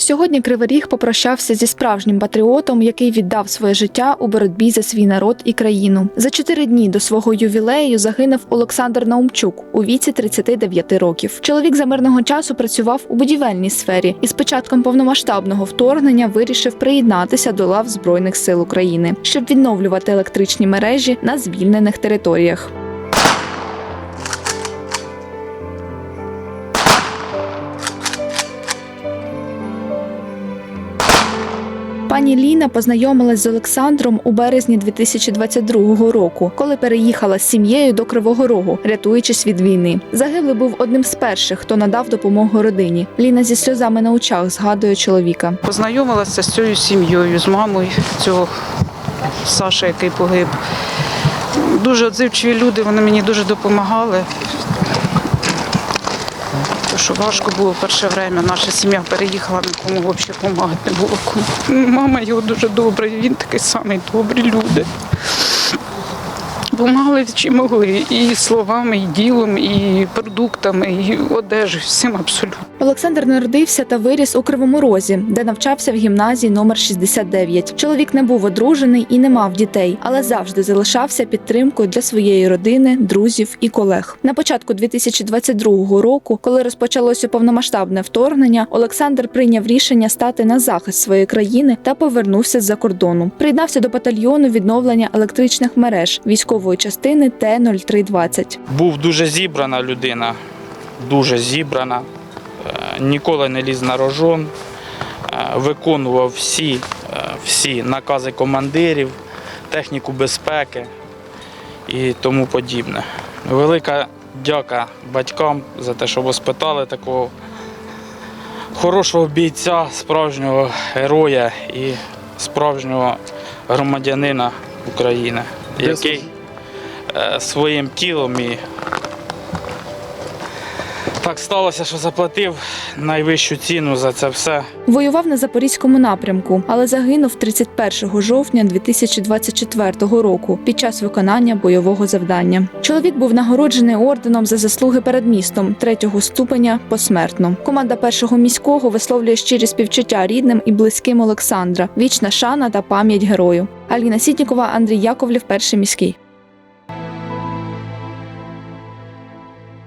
Сьогодні Кривий Ріг попрощався зі справжнім патріотом, який віддав своє життя у боротьбі за свій народ і країну. За чотири дні до свого ювілею загинув Олександр Наумчук у віці 39 років. Чоловік за мирного часу працював у будівельній сфері і з початком повномасштабного вторгнення вирішив приєднатися до лав Збройних сил України, щоб відновлювати електричні мережі на звільнених територіях. Пані Ліна познайомилась з Олександром у березні 2022 року, коли переїхала з сім'єю до Кривого Рогу, рятуючись від війни. Загиблий був одним з перших, хто надав допомогу родині. Ліна зі сльозами на очах згадує чоловіка. Познайомилася з цією сім'єю, з мамою цього Саші, який погиб. Дуже відзивчиві люди, вони мені дуже допомагали. Що важко було перше время. Наша сім'я переїхала, нікому взагалі допомагати не було. Мама його дуже добра, він такий самий добрий люди. Помагали чим могли і словами, і ділом, і продуктами, і одежею, всім абсолютно. Олександр народився та виріс у Кривому Розі, де навчався в гімназії номер 69. Чоловік не був одружений і не мав дітей, але завжди залишався підтримкою для своєї родини, друзів і колег. На початку 2022 року, коли розпочалося повномасштабне вторгнення, Олександр прийняв рішення стати на захист своєї країни та повернувся з-за кордону. Приєднався до батальйону відновлення електричних мереж військової частини Т-0320. Був дуже зібрана людина, дуже зібрана, е, ніколи не ліз на рожон, е, виконував всі, е, всі накази командирів, техніку безпеки і тому подібне. Велика дяка батькам за те, що воспитали такого хорошого бійця, справжнього героя і справжнього громадянина України, який своїм тілом і так сталося, що заплатив найвищу ціну за це все. Воював на запорізькому напрямку, але загинув 31 жовтня 2024 року під час виконання бойового завдання. Чоловік був нагороджений орденом за заслуги перед містом третього ступеня посмертно. Команда першого міського висловлює щирі співчуття рідним і близьким Олександра. Вічна шана та пам'ять герою. Аліна Сітнікова, Андрій Яковлів, перший міський.